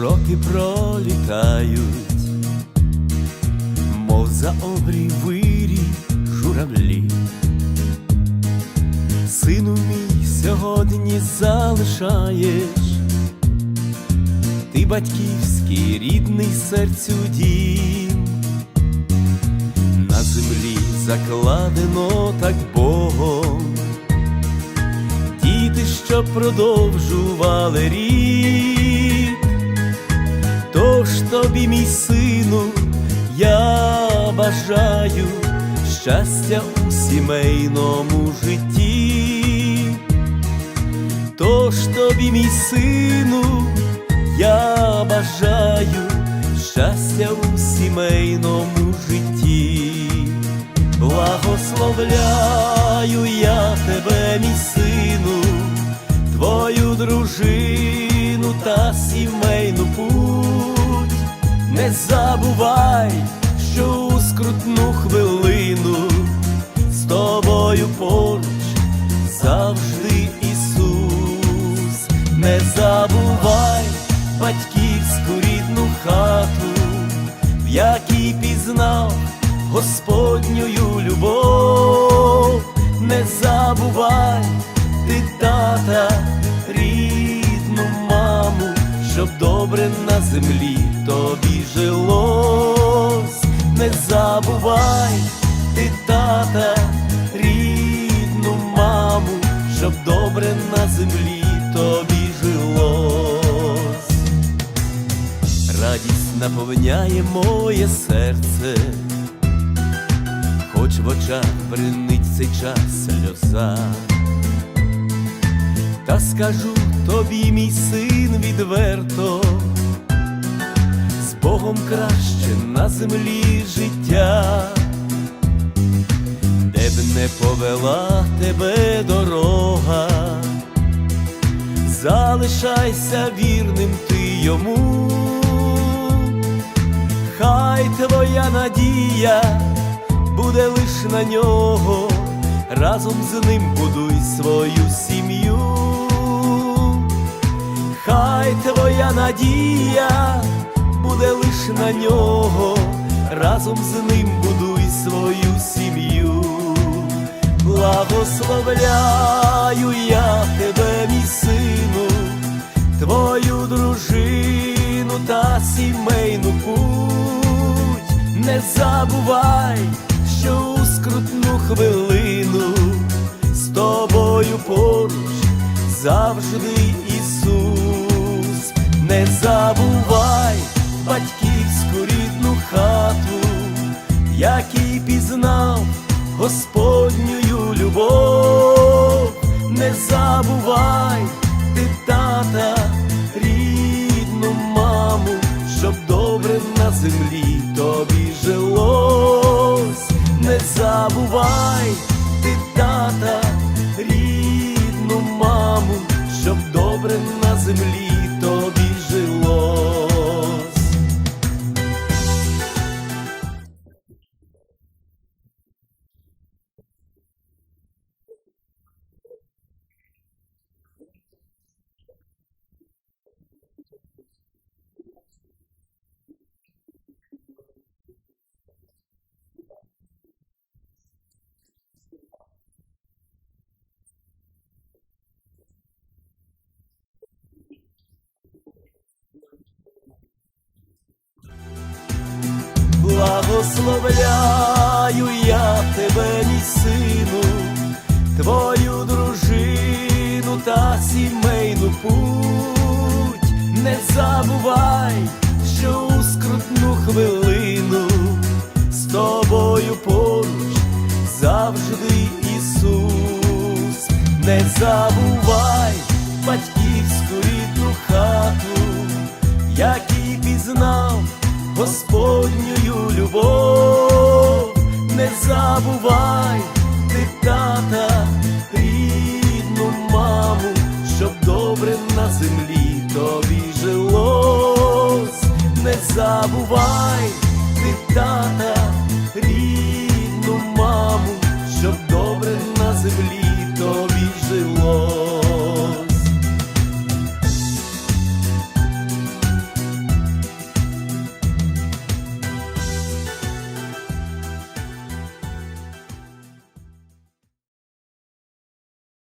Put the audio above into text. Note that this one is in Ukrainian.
Роки пролітають, мов за обрій вирі журавлі. Сину мій сьогодні залишаєш, ти батьківський рідний серцю дім, на землі закладено так Богом діти, що продовжували рік. Тож тобі, мій сину, я бажаю щастя у сімейному житті. Тож тобі, мій сину, я бажаю щастя у сімейному житті. Благословляю я тебе, мій сину, твою дружину та путь. Не забувай, що у скрутну хвилину з тобою поруч завжди Ісус. Не забувай батьківську рідну хату, в якій пізнав Господню любов, не забувай ти тата, щоб добре на землі тобі жилось, не забувай ти тата, рідну маму, щоб добре на землі тобі жилось. Радість наповняє моє серце, хоч в очах бринить цей час сльоза. Та скажу тобі, мій син, відверто, з Богом краще на землі життя, де б не повела тебе дорога, залишайся вірним ти йому, хай твоя надія буде лиш на нього, разом з ним будуй свою сім'ю, твоя надія буде лиш на нього, разом з ним будуй свою сім'ю. Благословляю я тебе, мій сину, твою дружину та сімейну путь. Не забувай, що у скрутну хвилину з тобою поруч завжди батьківську рідну хату, в якій пізнав Господню любов, не забувай ти тата, рідну маму, щоб добре на землі тобі жилось, не забувай ти тата, рідну маму, щоб добре на землі Благословляю я тебе, мій сину, твою дружину та сімейну путь. Не забувай, що у скрутну хвилину з тобою поруч завжди Ісус. Не забувай батьківську рідну хату, який пізнав Господньою любов, не забувай ти тата, рідну маму, щоб добре на землі тобі жилось, не забувай ти тата, рідну маму, щоб добре на землі тобі жилось.